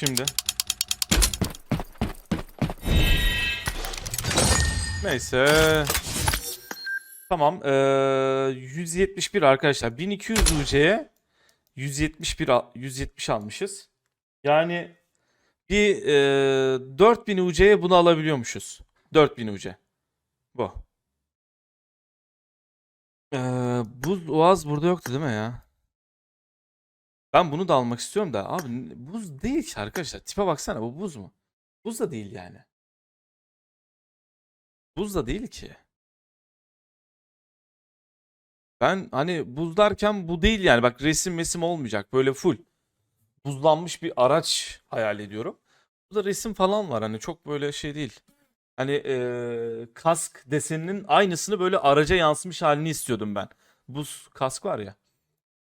Şimdi. Neyse. Tamam. Ee, 171 arkadaşlar. 1200 UC'ye 171 al- 170 almışız. Yani bir ee, 4000 UC'ye bunu alabiliyormuşuz. 4000 UC. Bu. Ee, buz oğaz burada yoktu değil mi ya? Ben bunu da almak istiyorum da abi buz değil ki arkadaşlar. Tipe baksana bu buz mu? Buz da değil yani. Buz da değil ki. Ben hani buz derken bu değil yani. Bak resim mesim olmayacak. Böyle full. Buzlanmış bir araç hayal ediyorum. Burada resim falan var. Hani çok böyle şey değil. Hani eee, kask deseninin aynısını böyle araca yansımış halini istiyordum ben. Buz kask var ya.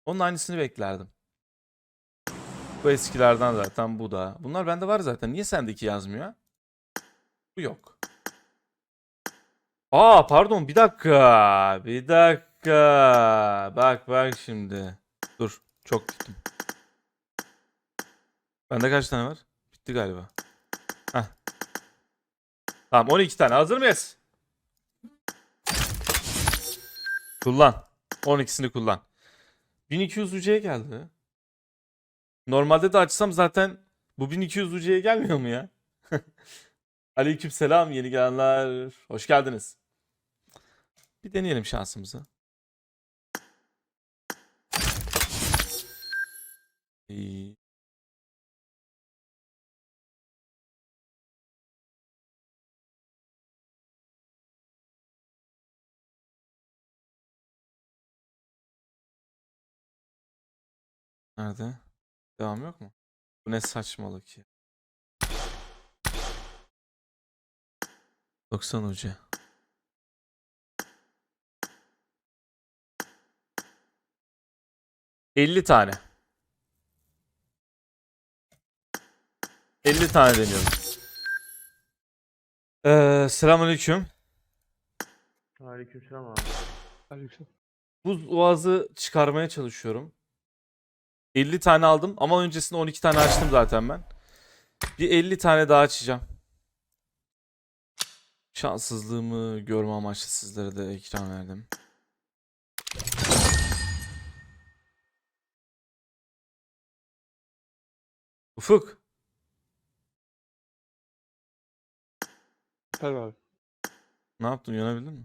Onun aynısını beklerdim. Bu eskilerden zaten bu da. Bunlar bende var zaten. Niye sendeki yazmıyor? Bu yok. Aa pardon bir dakika. Bir dakika. Bak bak şimdi. Dur. Çok gittim. Bende kaç tane var? Bitti galiba. Heh. Tamam 12 tane. Hazır mıyız? Kullan. 12'sini kullan. 1200 UC'ye geldi. Normalde de açsam zaten bu 1200 UC'ye gelmiyor mu ya? Aleykümselam yeni gelenler. Hoş geldiniz. Bir deneyelim şansımızı. İyi. Nerede? Devam yok mu? Bu ne saçmalık ya. 90 ucu. Elli tane. 50 tane deniyorum. Ee, selamünaleyküm. Aleykümselam abi. Aleykümselam. Buz oğazı çıkarmaya çalışıyorum. 50 tane aldım ama öncesinde 12 tane açtım zaten ben. Bir 50 tane daha açacağım. Şanssızlığımı görme amaçlı sizlere de ekran verdim. Ufuk. Efendim abi. Ne yaptın? Uyanabildin mi?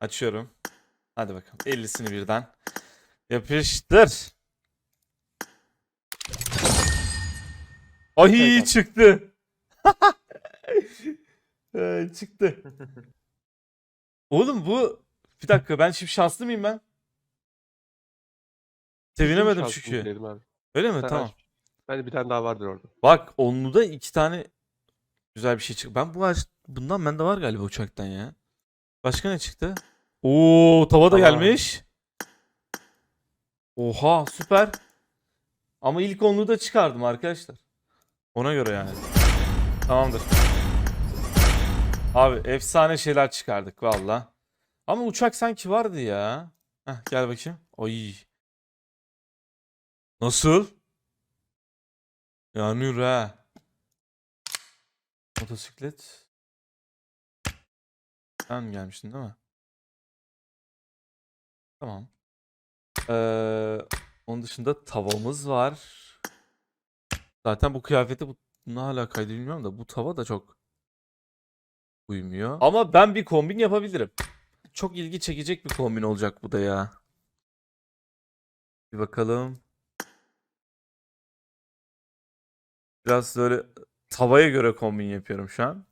Açıyorum. Hadi bakalım. 50'sini birden. Yapıştır. Ay abi. çıktı. Ee, çıktı. Oğlum bu bir dakika ben şimdi şanslı mıyım ben? Sevinemedim çünkü. Öyle mi? Sen Tamam. aç. Bence bir tane daha vardır orada. Bak onluda iki tane güzel bir şey çıktı. Ben bu aç bundan bende var galiba uçaktan ya. Başka ne çıktı? Oo tava da gelmiş. Oha süper. Ama ilk onluğu da çıkardım arkadaşlar. Ona göre yani. Tamamdır. Abi efsane şeyler çıkardık valla. Ama uçak sanki vardı ya. Heh, gel bakayım. Ay. Nasıl? Yanıyor ha. Motosiklet. Sen gelmiştin değil mi? Tamam. Ee, onun dışında tavamız var. Zaten bu kıyafete bu ne alakaydı bilmiyorum da bu tava da çok uymuyor. Ama ben bir kombin yapabilirim. Çok ilgi çekecek bir kombin olacak bu da ya. Bir bakalım. Biraz böyle tavaya göre kombin yapıyorum şu an.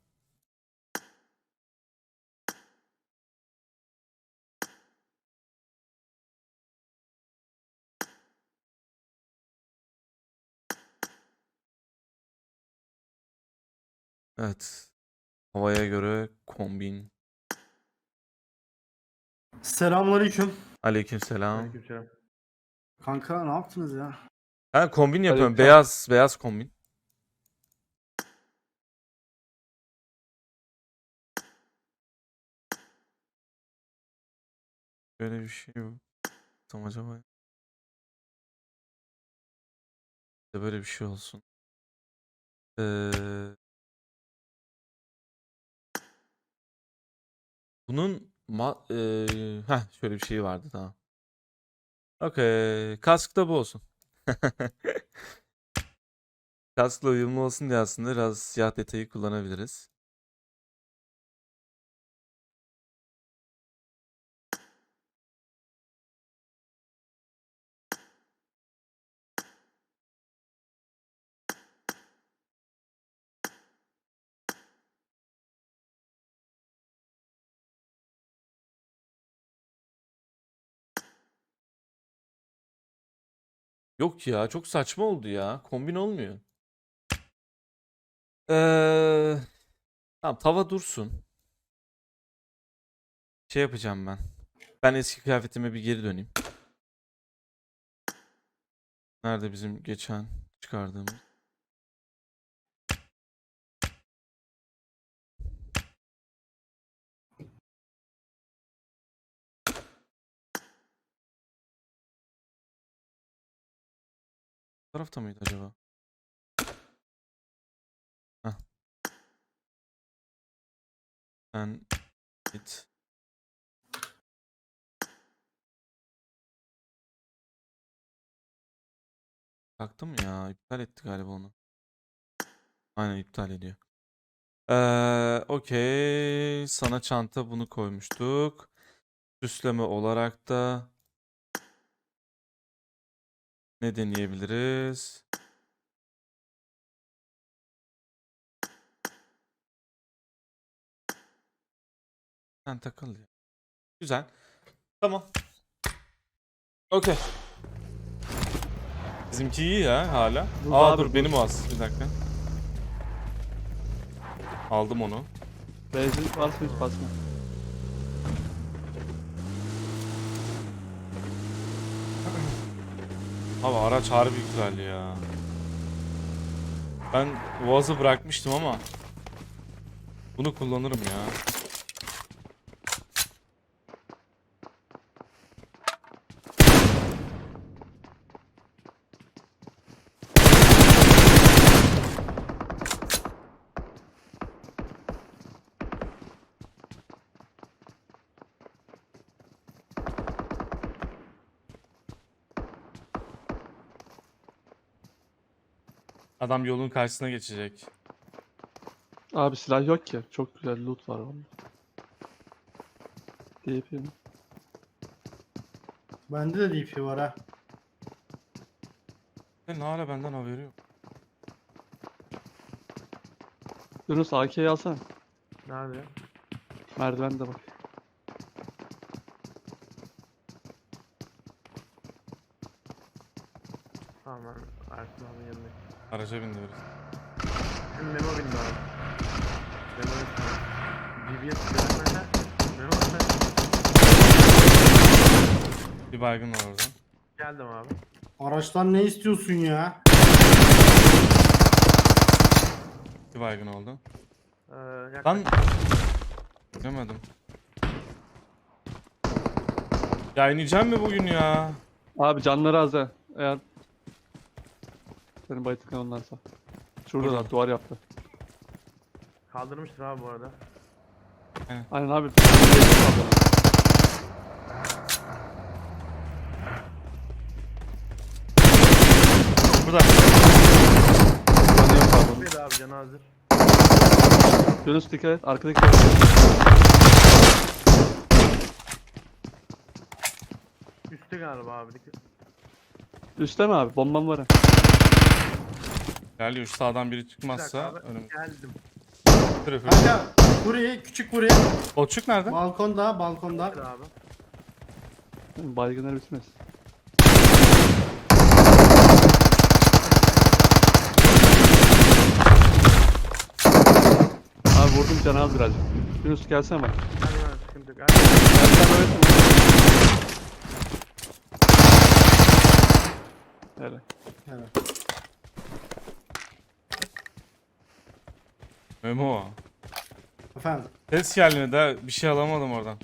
Evet. Havaya göre kombin. Selamünaleyküm. Aleykümselam. Aleykümselam. Kanka ne yaptınız ya? Ben kombin yapıyorum. Aleyküm. Beyaz beyaz kombin. Böyle bir şey yok. Tam acaba. böyle bir şey olsun. Ee, bunun ma ee, heh, şöyle bir şey vardı tamam. Okey. Kask da bu olsun. Kaskla uyumlu olsun diye aslında biraz siyah detayı kullanabiliriz. Yok ya çok saçma oldu ya. Kombin olmuyor. Ee, tamam tava dursun. Şey yapacağım ben. Ben eski kıyafetime bir geri döneyim. Nerede bizim geçen çıkardığımız? Tarafta mıydı acaba? Heh. Sen git. Taktı mı ya? İptal etti galiba onu. Aynen iptal ediyor. Ee, okey. Sana çanta bunu koymuştuk. Süsleme olarak da ne deneyebiliriz? Sen takıl ya. Güzel. Tamam. Okey. Bizimki iyi ya hala. Bu Aa dur benim o az. Bir dakika. Aldım onu. Benzin hiç basma. Abi araç harbi güzel ya. Ben Boğaz'ı bırakmıştım ama bunu kullanırım ya. Adam yolun karşısına geçecek. Abi silah yok ki. Çok güzel loot var onda. DP mi? Bende de DP var ha. Senin hala benden haberi yok. Yunus AK'yi alsana. Nerede? Merdivende bak. Tamam ben Ersin abinin yanındayım. Araca bindiriyoruz. Şimdi Memo bindi abi. Memo bindi. BBS görmeden Memo sen Bir baygın var orada. geldim abi. Araçtan ne istiyorsun ya? Bir baygın oldu. Ee, Lan Göremedim. Ya ineceğim mi bugün ya? Abi canları az ha. Eğer senin baytıkın onlarsa. Şurada da duvar yaptı. kaldırmıştır abi bu arada. Aynen abi. Burada. Canı yok abi. Bir de abi canı hazır. Yunus dikkat et. Arkadaki Üstte galiba abi. Dikkat. Üstte mi abi? Bombam var ha. Geliyor şu sağdan biri Bir dakika çıkmazsa abi. önüm. Geldim. Trafik. Kanka burayı küçük buraya. Botçuk nerede? Balkonda balkonda. Abi. Baygınlar bitmez. Abi vurdum canı az birazcık. Yunus gelsene bak. Hadi ben sıkıntı yok. Hadi. Gel sen öyle Öyle. Evet. Memo. Efendim. Ses geldi de bir şey alamadım oradan.